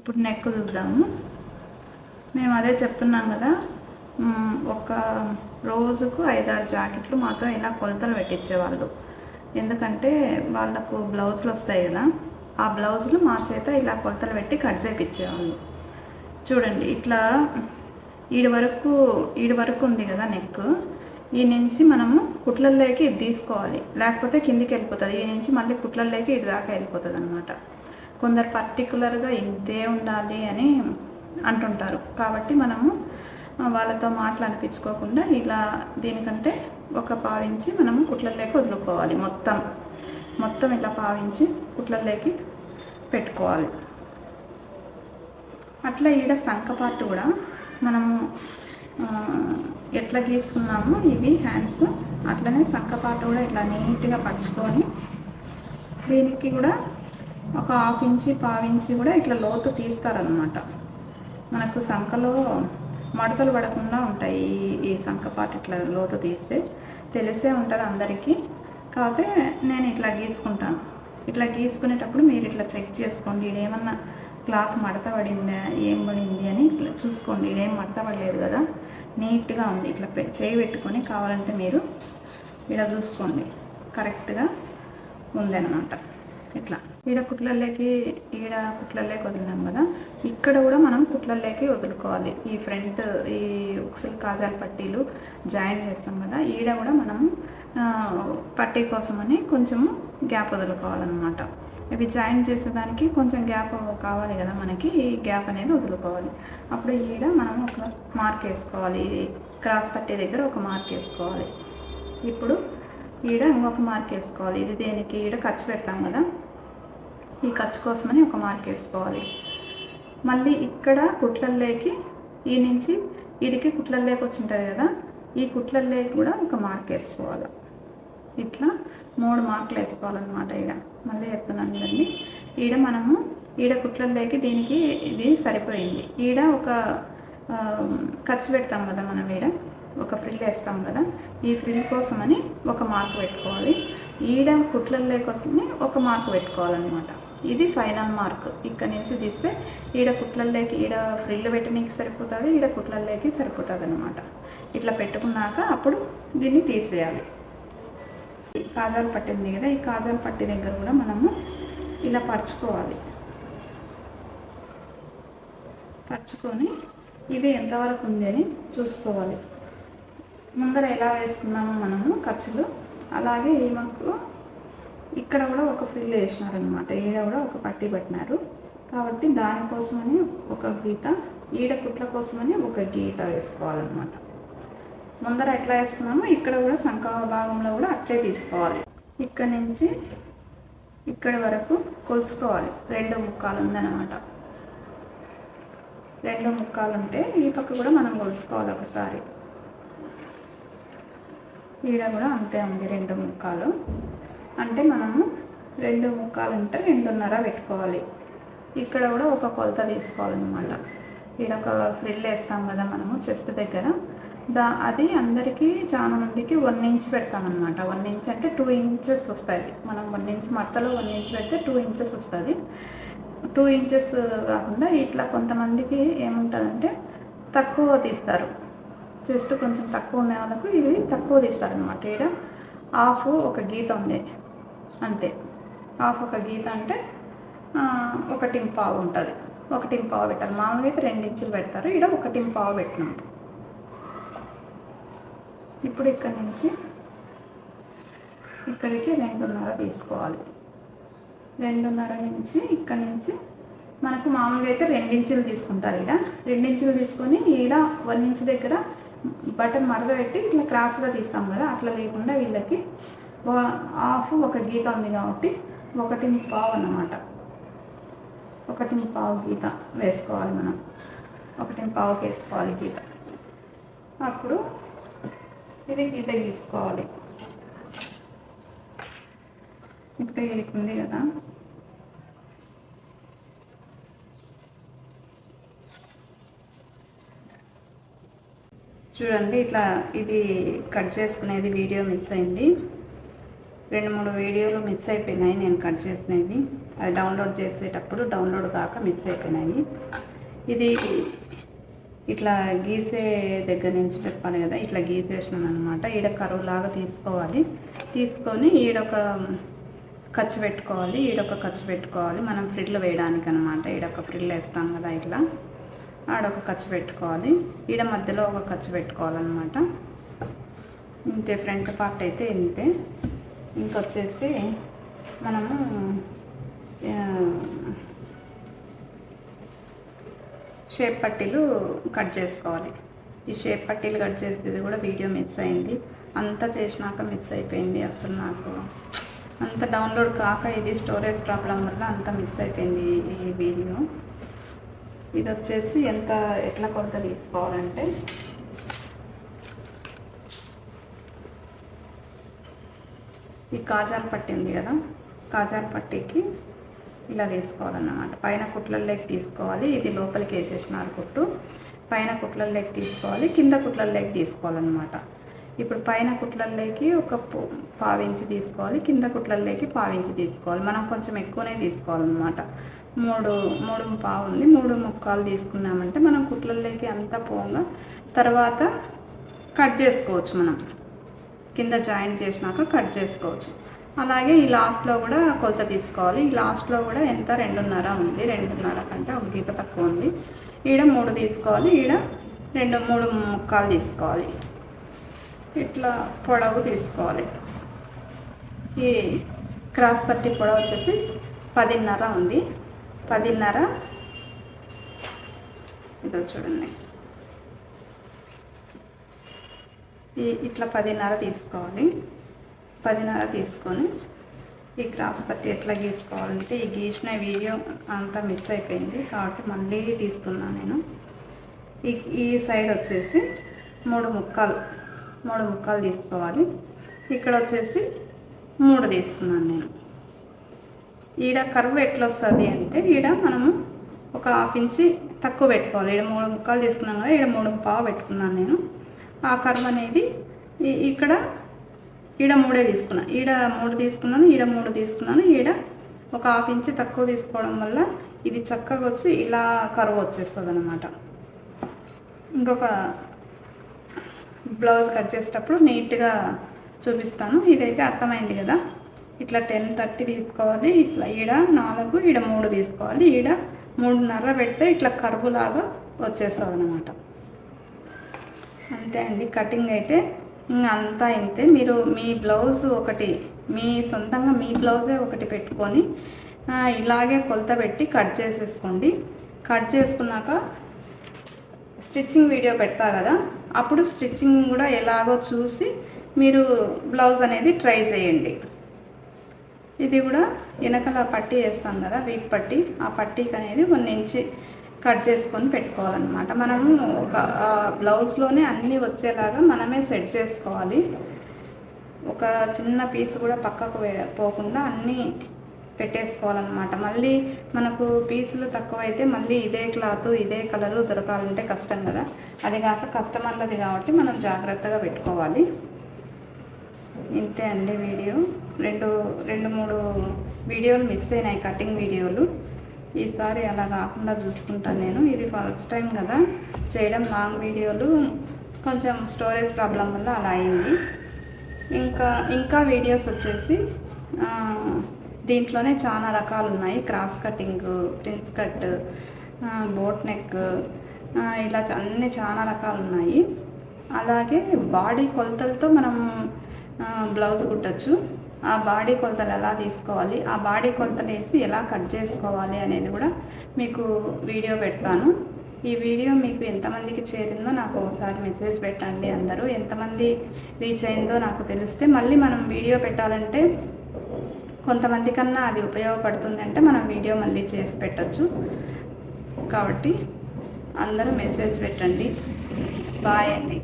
ఇప్పుడు నెక్ చూద్దాము. మేము అదే చెప్తున్నాం కదా ఒక రోజుకు ఐదారు జాకెట్లు మాత్రం ఇలా కొలతలు పెట్టించేవాళ్ళు ఎందుకంటే వాళ్ళకు బ్లౌజులు వస్తాయి కదా ఆ బ్లౌజులు మా చేత ఇలా కొలతలు పెట్టి కట్ చేయించేవాళ్ళు చూడండి ఇట్లా ఈడి వరకు ఈడి వరకు ఉంది కదా నెక్ ఈ నుంచి మనము కుట్లల్లోకి ఇది తీసుకోవాలి. లేకపోతే కిందికి వెళ్ళిపోతుంది. ఈ నుంచి మళ్ళీ కుట్లల్లోకి ఇటు దాకా వెళ్ళిపోతుంది అనమాట కొందరు పర్టికులర్గా ఇంతే ఉండాలి అని అంటుంటారు. కాబట్టి మనము వాళ్ళతో మాటలు అనిపించుకోకుండా ఇలా దీనికంటే ఒక పావించి మనము కుట్లల్లోకి వదులుకోవాలి. మొత్తం మొత్తం ఇలా పావించి కుట్లల్లోకి పెట్టుకోవాలి. అట్లా ఈడ సంక పార్ట్ కూడా మనము ఎట్లా గీసుకున్నామో ఇవి హ్యాండ్స్ అట్లనే సంక పార్ట్ కూడా ఇట్లా నీట్గా పరుచుకొని దీనికి కూడా ఒక హాఫ్ ఇంచి పావించి కూడా ఇట్లా లోతు తీస్తారనమాట మనకు సంకలో మడతలు పడకుండా ఉంటాయి ఈ- సంఖ సంక ఇట్లా లోతు తీస్తే. తెలిసే ఉంటుంది అందరికీ. కాకపోతే నేను ఇట్లా గీసుకుంటాను. ఇట్లా గీసుకునేటప్పుడు మీరు ఇట్లా చెక్ చేసుకోండి. ఇదేమన్నా క్లాత్ మడత పడిందా ఏం పడింది అని ఇట్లా చూసుకోండి. ఇదేం మడత పడలేదు కదా. నీట్గా ఉంది. ఇట్లా చేయి పెట్టుకొని కావాలంటే మీరు ఇలా చూసుకోండి. కరెక్ట్గా ఉందన్నమాట. ఇట్లా. ఈడ కుట్లల్లోకి ఈడ కుట్లల్లోకి వదిలినాం కదా. ఇక్కడ కూడా మనం కుట్లల్లోకి వదులుకోవాలి. ఈ ఫ్రంట్ ఈ ఉక్సులు కాజాల పట్టీలు జాయిన్ చేస్తాం కదా. ఈడ కూడా మనం పట్టీ కోసమని కొంచెం గ్యాప్ వదులుకోవాలన్నమాట. ఇవి జాయిన్ చేసేదానికి కొంచెం గ్యాప్ కావాలి కదా మనకి. ఈ గ్యాప్ అనేది వదులుకోవాలి. అప్పుడు ఈడ మనం ఒక మార్క్ వేసుకోవాలి. క్రాస్ పట్టీ దగ్గర ఒక మార్క్ వేసుకోవాలి. ఇప్పుడు ఈడ ఇంకొక మార్క్ వేసుకోవాలి. ఇది దేనికి? ఈడ ఖర్చు పెడతాం కదా. ఈ ఖర్చు కోసమని ఒక మార్క్ వేసుకోవాలి. మళ్ళీ ఇక్కడ కుట్లల్లోకి ఈ నుంచి ఇడికి కుట్లల్లోకి వచ్చింటుంది కదా ఈ కుట్లల్లోకి కూడా ఒక మార్క్ వేసుకోవాలి. ఇట్లా మూడు మార్కులు వేసుకోవాలన్నమాట ఈడ. మళ్ళీ చెప్తున్నాను కదండి ఈడ మనము ఈడ కుట్లల్లోకి దీనికి ఇది సరిపోయింది. ఈడ ఒక ఖర్చు పెడతాం కదా మనం ఈడ ఒక ఫ్రిల్ వేస్తాం కదా ఈ ఫ్రిల్ కోసమని ఒక మార్క్ పెట్టుకోవాలి. ఈడ కుట్లల్లో కోసమని ఒక మార్క్ పెట్టుకోవాలన్నమాట. ఇది ఫైనల్ మార్క్. ఇక్కడ నుంచి తీస్తే ఈడ కుట్లల్లోకి ఈడ ఫ్రిల్ పెట్టడానికి సరిపోతుంది ఈడ కుట్లల్లోకి సరిపోతుంది అనమాట ఇట్లా పెట్టుకున్నాక అప్పుడు దీన్ని తీసేయాలి. కాజాలు పట్టింది కదా ఈ కాజాలు పట్టి దగ్గర కూడా మనము ఇలా పరుచుకోవాలి. పరుచుకొని ఇది ఎంతవరకు ఉంది అని చూసుకోవాలి. ముందర ఎలా వేసుకున్నామో మనము ఖర్చులు అలాగే ఈమెకు ఇక్కడ కూడా ఒక ఫ్రిల్ వేసినారనమాట ఈడ కూడా ఒక పట్టి పెట్టినారు. కాబట్టి దానికోసమని ఒక గీత ఈడ కుట్ల కోసమని ఒక గీత వేసుకోవాలన్నమాట. ముందర ఎట్లా వేసుకున్నామో ఇక్కడ కూడా సంఖ భాగంలో కూడా అట్లే తీసుకోవాలి. ఇక్కడ నుంచి ఇక్కడ వరకు కొలుసుకోవాలి. రెండు ముక్కాలు ఉందన్నమాట. రెండు ముక్కాలు ఉంటే ఈ పక్క కూడా మనం కొలుసుకోవాలి ఒకసారి. ఈడ కూడా అంతే ఉంది రెండు ముక్కాలు. అంటే మనము రెండు ముక్కాలు ఉంటే రెండున్నర పెట్టుకోవాలి. ఇక్కడ కూడా ఒక కొలత తీసుకోవాలన్నమాట. ఇక్కడ ఒక ఫ్రిల్ వేస్తాం కదా మనము చెస్ట్ దగ్గర. దా అది అందరికీ చాలా మందికి వన్ ఇంచ్ పెడతామన్నమాట. వన్ ఇంచ్ అంటే టూ ఇంచెస్ వస్తుంది మనం వన్ ఇంచ్ మడతలో వన్ ఇంచ్ పెడితే టూ ఇంచెస్ వస్తుంది. టూ ఇంచెస్ కాకుండా ఇట్లా కొంతమందికి ఏముంటుందంటే తక్కువ తీస్తారు. జస్ట్ కొంచెం తక్కువ ఉన్న వాళ్ళకు ఇది తక్కువ తీస్తారనమాట ఇక్కడ హాఫ్ ఒక గీత ఉంది. అంతే. హాఫ్ ఒక గీత అంటే ఒక ఒకటి పావు ఉంటుంది. ఒకటి పావు పెట్టాలి. మామూలుగా అయితే రెండు ఇంచులు పెడతారు. ఇక్కడ ఒకటి పావు పెట్టినాం. ఇప్పుడు ఇక్కడ నుంచి ఇక్కడికి రెండున్నర తీసుకోవాలి. రెండున్నర నుంచి ఇక్కడ నుంచి మనకు మామూలుగా అయితే రెండించులు తీసుకుంటారు ఈడ. రెండించులు తీసుకొని ఈడ వన్ ఇంచ్ దగ్గర బటన్ మరగ పెట్టి ఇట్లా క్రాస్గా తీస్తాం కదా అట్లా లేకుండా వీళ్ళకి హాఫ్ ఒక గీత ఉంది కాబట్టి ఒకటి పావు అన్నమాట. ఒకటి పావు గీత వేసుకోవాలి మనం. ఒకటి పావుకి వేసుకోవాలి గీత. అప్పుడు ఇది గీత గీసుకోవాలి. ఇక్కడ వీడికి ఉంది కదా. చూడండి ఇట్లా ఇది కట్ చేసుకునేది వీడియో మిస్ అయింది. రెండు మూడు వీడియోలు మిస్ అయిపోయినాయి నేను కట్ చేసినవి. అది డౌన్లోడ్ చేసేటప్పుడు డౌన్లోడ్ కాక మిస్ అయిపోయినాయి. ఇది ఇట్లా గీసే దగ్గర నుంచి చెప్పాను కదా ఇట్లా గీసేసినాను అనమాట ఈడ కరువులాగా తీసుకోవాలి. తీసుకొని ఈడొక ఖర్చు పెట్టుకోవాలి ఈడొక ఖర్చు పెట్టుకోవాలి. మనం ఫ్రిడ్లు వేయడానికి అనమాట ఈడొక ఫ్రిడ్లు వేస్తాం కదా ఇట్లా. ఆడొక ఖర్చు పెట్టుకోవాలి. ఈడ మధ్యలో ఒక ఖర్చు పెట్టుకోవాలన్నమాట. ఇంతే ఫ్రంట్ పార్ట్ అయితే ఇంతే. ఇంకొచ్చేసి మనము షేప్ పట్టీలు కట్ చేసుకోవాలి. ఈ షేప్ పట్టీలు కట్ చేసేది కూడా వీడియో మిస్ అయింది. అంతా చేసినాక మిస్ అయిపోయింది అసలు నాకు. అంత డౌన్లోడ్ కాక ఇది స్టోరేజ్ ప్రాబ్లం వల్ల అంత మిస్ అయిపోయింది ఈ వీడియో. ఇది వచ్చేసి ఎంత ఎట్లా కొలత తీసుకోవాలంటే ఈ కాజాలు పట్టింది కదా కాజాలు పట్టీకి ఇలా వేసుకోవాలన్నమాట. పైన కుట్లల్లోకి తీసుకోవాలి. ఇది లోపలికి వేసేసినారు కుట్టు. పైన కుట్లల్లోకి తీసుకోవాలి. కింద కుట్లల్లోకి తీసుకోవాలన్నమాట. ఇప్పుడు పైన కుట్లల్లోకి ఒక పావించి తీసుకోవాలి. కింద కుట్లల్లోకి పావించి తీసుకోవాలి. మనం కొంచెం ఎక్కువనే తీసుకోవాలన్నమాట. మూడు మూడు పావు ఉంది. మూడు ముక్కలు తీసుకున్నామంటే మనం కుట్లల్లోకి అంతా పోగా తర్వాత కట్ చేసుకోవచ్చు మనం. కింద జాయింట్ చేసినాక కట్ చేసుకోవచ్చు. అలాగే ఈ లాస్ట్లో కూడా కొలత తీసుకోవాలి. ఈ లాస్ట్లో కూడా ఎంత? రెండున్నర ఉంది. రెండున్నర కంటే ఒక గీత తక్కువ ఉంది. ఈడ మూడు తీసుకోవాలి. ఈడ రెండు మూడు ముక్కలు తీసుకోవాలి. ఇట్లా పొడవు తీసుకోవాలి. ఈ క్రాస్ పట్టి పొడవు వచ్చేసి పదిన్నర ఉంది. పదిన్నర. ఇదో చూడండి ఈ ఇట్లా పదిన్నర తీసుకోవాలి. పదిన్నర తీసుకొని ఈ క్రాస్ పట్టి ఎట్లా గీసుకోవాలంటే ఈ గీసిన వీడియో అంతా మిస్ అయిపోయింది కాబట్టి మళ్ళీ తీసుకున్నాను నేను. ఈ ఈ సైడ్ వచ్చేసి మూడు ముక్కలు మూడు ముక్కలు తీసుకోవాలి. ఇక్కడ వచ్చేసి మూడు తీసుకున్నాను నేను. ఈడ కరువు ఎట్లా వస్తుంది అంటే ఈడ మనము ఒక హాఫ్ ఇంచి తక్కువ పెట్టుకోవాలి. ఈడ మూడు ముక్కలు తీసుకున్నాం కదా ఈడ మూడు పావు పెట్టుకున్నాను నేను. ఆ కర్వ్ అనేది ఇక్కడ ఈడ మూడే తీసుకున్నాను ఈడ మూడు తీసుకున్నాను ఈడ మూడు తీసుకున్నాను. ఈడ ఒక హాఫ్ ఇంచ్ తక్కువ తీసుకోవడం వల్ల ఇది చక్కగా వచ్చి ఇలా కరువు వచ్చేస్తుంది అనమాట ఇంకొక బ్లౌజ్ కట్ చేసేటప్పుడు నీట్గా చూపిస్తాను. ఇదైతే అర్థమైంది కదా. ఇట్లా టెన్ థర్టీ తీసుకోవాలి ఇట్లా ఈడ నాలుగు ఈడ మూడు తీసుకోవాలి. ఈడ మూడున్నర పెడితే ఇట్లా కరువులాగా వచ్చేస్తుంది అనమాట అంతే అండి. కటింగ్ అయితే అంతా ఇంతే. మీరు మీ బ్లౌజ్ ఒకటి మీ సొంతంగా మీ బ్లౌజే ఒకటి పెట్టుకొని ఇలాగే కొలత పెట్టి కట్ చేసేసుకోండి. కట్ చేసుకున్నాక స్టిచ్చింగ్ వీడియో పెడతా కదా అప్పుడు స్టిచ్చింగ్ కూడా ఎలాగో చూసి మీరు బ్లౌజ్ అనేది ట్రై చేయండి. ఇది కూడా వెనకల పట్టీ వేస్తాం కదా వీప్ పట్టి. ఆ పట్టీకి అనేది కొన్ని ఇంచి కట్ చేసుకొని పెట్టుకోవాలన్నమాట. మనము ఒక బ్లౌజ్లోనే అన్నీ వచ్చేలాగా మనమే సెట్ చేసుకోవాలి. ఒక చిన్న పీస్ కూడా పక్కకు పోకుండా అన్నీ పెట్టేసుకోవాలన్నమాట. మళ్ళీ మనకు పీసులు తక్కువైతే మళ్ళీ ఇదే క్లాత్ ఇదే కలరు దొరకాలంటే కష్టం కదా. అది కాక కస్టమర్లది కాబట్టి మనం జాగ్రత్తగా పెట్టుకోవాలి. ఇంతే అండి వీడియో. రెండు రెండు మూడు వీడియోలు మిస్ అయినాయి కటింగ్ వీడియోలు. ఈసారి అలా కాకుండా చూసుకుంటాను నేను. ఇది ఫస్ట్ టైం కదా. చేయడం లాంగ్ వీడియోలు కొంచెం స్టోరేజ్ ప్రాబ్లం వల్ల అలా అయింది. ఇంకా ఇంకా వీడియోస్ వచ్చేసి దీంట్లోనే చాలా రకాలు ఉన్నాయి. Cross cutting prince cut boat neck ఇలా అన్ని చాలా రకాలు ఉన్నాయి. అలాగే బాడీ కొలతలతో మనం బ్లౌజ్ కుట్టచ్చు. ఆ బాడీ కొలతలు ఎలా తీసుకోవాలి ఆ బాడీ కొలతలు వేసి ఎలా కట్ చేసుకోవాలి అనేది కూడా మీకు వీడియో పెడతాను. ఈ వీడియో మీకు ఎంతమందికి చేరిందో నాకు ఒకసారి మెసేజ్ పెట్టండి అందరూ. ఎంతమంది రీచ్ అయిందో నాకు తెలిస్తే మళ్ళీ మనం వీడియో పెట్టాలంటే కొంతమంది కన్నా అది ఉపయోగపడుతుంది అంటే మనం వీడియో మళ్ళీ చేసి పెట్టచ్చు. కాబట్టి అందరూ మెసేజ్ పెట్టండి. బాయ్ అండి.